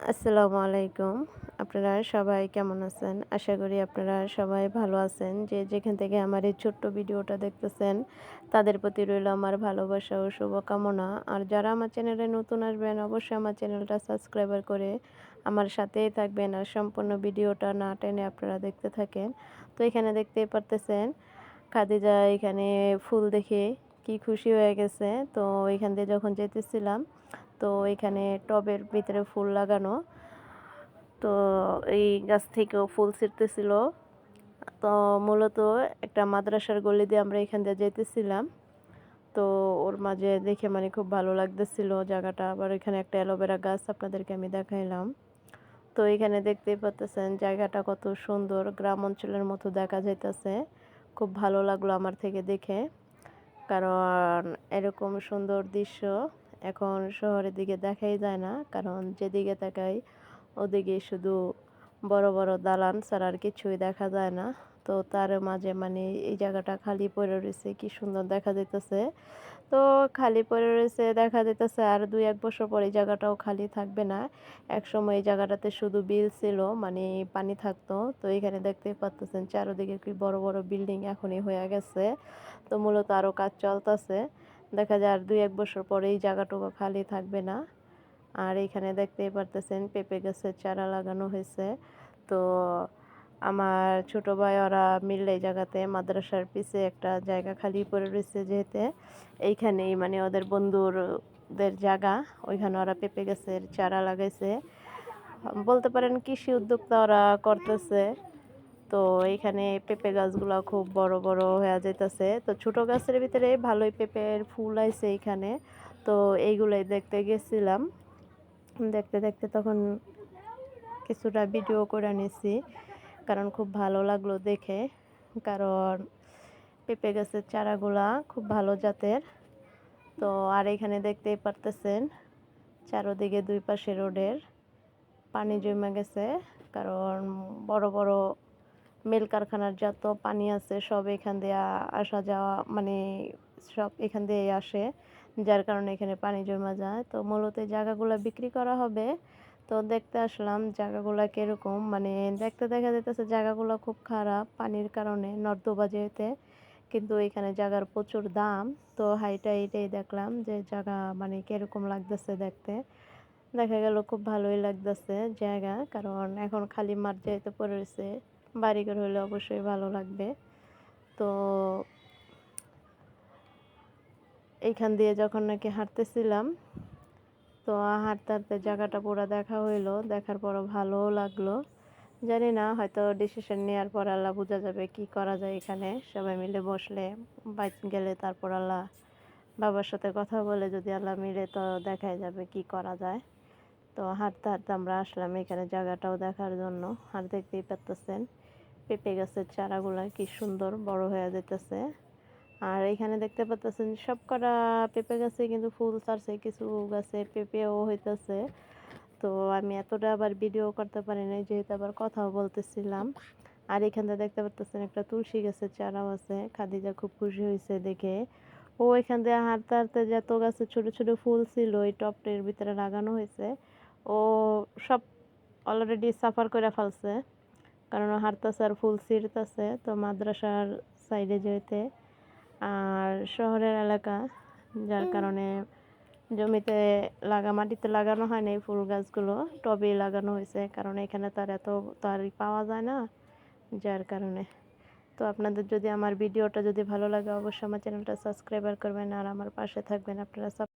আসসালামু আলাইকুম। আপনারা সবাই কেমন আছেন? আশা করি আপনারা সবাই ভালো আছেন। যে যেখান থেকে আমার এই ছোট্ট ভিডিওটা দেখতেছেন, তাদের প্রতি রইল আমার ভালোবাসা ও শুভকামনা। আর যারা আমার চ্যানেলে নতুন আসবেন, অবশ্যই আমার চ্যানেলটা সাবস্ক্রাইবার করে আমার সাথেই থাকবেন আর সম্পূর্ণ ভিডিওটা না টেনে আপনারা দেখতে থাকেন। তো এখানে দেখতেই পারতেছেন, খাদিজা এখানে ফুল দেখে কি খুশি হয়ে গেছে। তো এখান দিয়ে যখন যেতেছিলাম তো এখানে টবের ভিতরে ফুল লাগানো। তো এই গাছ থেকেও ফুল ছিঁড়তেছিল। তো মূলত একটা মাদ্রাসার গলি দিয়ে আমরা এখান দিয়ে যেতেছিলাম তো ওর মাঝে দেখে মানে খুব ভালো লাগতেছিল জায়গাটা। আবার এখানে একটা অ্যালোভেরা গাছ আপনাদেরকে আমি দেখাইলাম। তো এখানে দেখতেই পাচ্তেছেন জায়গাটা কত সুন্দর। গ্রাম অঞ্চলের মতো দেখা যাইতেছে। খুব ভালো লাগল আমার থেকে দেখে। কারণ এরকম সুন্দর দৃশ্য। এখন শহরের দিকে দেখাই যায় না। কারণ যেদিকে তাকাই, ওদিকে শুধু বড় বড় দালান ছাড়া আর কিছুই দেখা যায় না। তো তার মাঝে মানে এই জায়গাটা খালি পড়ে রয়েছে, কি সুন্দর দেখা যাইতেছে। তো খালি পড়ে রয়েছে, দেখা যেতেছে আর দুই, এক বছর পর এই জায়গাটাও খালি থাকবে না। এক সময় এই জায়গাটাতে শুধু বিল ছিল মানে পানি থাকতো। তো এখানে দেখতেই পাচ্তেছেন চারোদিকে কি বড় বড় বিল্ডিং এখনই হয়ে গেছে। তো মূলত আরও কাজ চলতেছে। দেখা যায় আর দুই এক বছর পরে এই জায়গাটুকু খালি থাকবে না। আর এখানে দেখতেই পারতেছেন পেঁপে গাছের চারা লাগানো হয়েছে। তো আমার ছোট ভাই, ওরা মিললে এই জায়গাতে মাদ্রাসার পিছে একটা জায়গা খালি পড়ে রয়েছে যেহেতু। এইখানেই মানে ওদের বন্ধুরদের জায়গা, ওইখানে ওরা পেঁপে গাছের চারা লাগাইছে। বলতে পারেন কৃষি উদ্যোক্তা ওরা করতেছে। তো এইখানে পেঁপে গাছগুলো খুব বড় বড় হয়ে যাইতেছে। তো ছোট গাছের ভিতরে ভালোই পেঁপের ফুল আইছে এইখানে তো এইগুলোই দেখতে গেছিলাম। দেখতে দেখতে তখন কিছুটা ভিডিও করে নিছি, কারণ খুব ভালো লাগল দেখে। কারণ পেঁপে গাছের চারাগুলা খুব ভালো জাতের। তো আর এখানে দেখতেই পারতেছেন, চারোদিকে দুই পাশে রোডের। পানি জমে গেছে, কারণ বড় বড় মেল কারখানার যত পানি আছে সব এখান দিয়ে আসা যাওয়া মানে সব এখান দিয়ে আসে, যার কারণে এখানে পানি জমা যায়। তো মূলত জায়গাগুলো বিক্রি করা হবে। তো দেখতে আসলাম জায়গাগুলো কীরকম মানে দেখতে দেখা যেতেছে জায়গাগুলো খুব খারাপ পানির কারণে নর্দবা যেতে কিন্তু এখানে জায়গার প্রচুর দাম। তো হাইটা এইটাই দেখলাম যে জায়গা মানে কীরকম লাগতেছে দেখতে। দেখা গেল খুব ভালোই লাগতেছে জায়গা, কারণ এখন খালি মাঠ যেতে পড়েছে বাড়িঘর হলে অবশ্যই ভালো লাগবে। তো এইখান দিয়ে যখন নাকি হাঁটতেছিলাম, তো হাঁটতে হাঁটতে জায়গাটা পুরো দেখা হইল। দেখার পরও ভালোও লাগল। জানি না, হয়তো ডিসিশন নেওয়ার পর আল্লাহ বোঝা যাবে কি করা যায় এখানে। সবাই মিলে বসলে বাইক গেলে তারপর আল্লাহ বাবার সাথে কথা বলে যদি আল্লাহ মিলে তো দেখাই যাবে কি করা যায়। তো হাঁটতে হাঁটতে আমরা আসলাম এখানে জায়গাটাও দেখার জন্য। আর দেখতেই পারতেছেন পেঁপে গাছের চারাগুলো কি সুন্দর বড় হয়ে যেতেছে আর এখানে দেখতে পাচ্ছেন সব কটা পেঁপে গাছে কিন্তু ফুল ছাড়ছে, কিছু গাছে পেঁপেও হইতেছে। তো আমি এতটা আবার ভিডিও করতে পারি নাই, যেহেতু আবার কথাও বলতেছিলাম। আর এখানে দেখতে পাচ্ছেন একটা তুলসী গাছের চারাও আছে, খাদিজা খুব খুশি হয়েছে দেখে। ও এখান থেকে হাঁটতে হাঁটতে যত গাছে ছোট ছোট ফুল ছিল ওই টপটের ভিতরে লাগানো হয়েছে। ও সব অলরেডি সাফার করে ফেলছে। কারণ হাঁটতেছে আর ফুল ছিঁড়তেছে তো মাদ্রাসার সাইডে যেতে। আর শহরের এলাকা যার কারণে জমিতে লাগা মাটিতে লাগানো হয় না এই ফুল গাছগুলো টবে লাগানো হয়েছে। কারণ এখানে তার এত তার পাওয়া যায় না যার কারণে। তো আপনাদের যদি আমার ভিডিওটা যদি ভালো লাগে অবশ্যই আমার চ্যানেলটা সাবস্ক্রাইবার করবেন আর আমার পাশে থাকবেন। আপনারা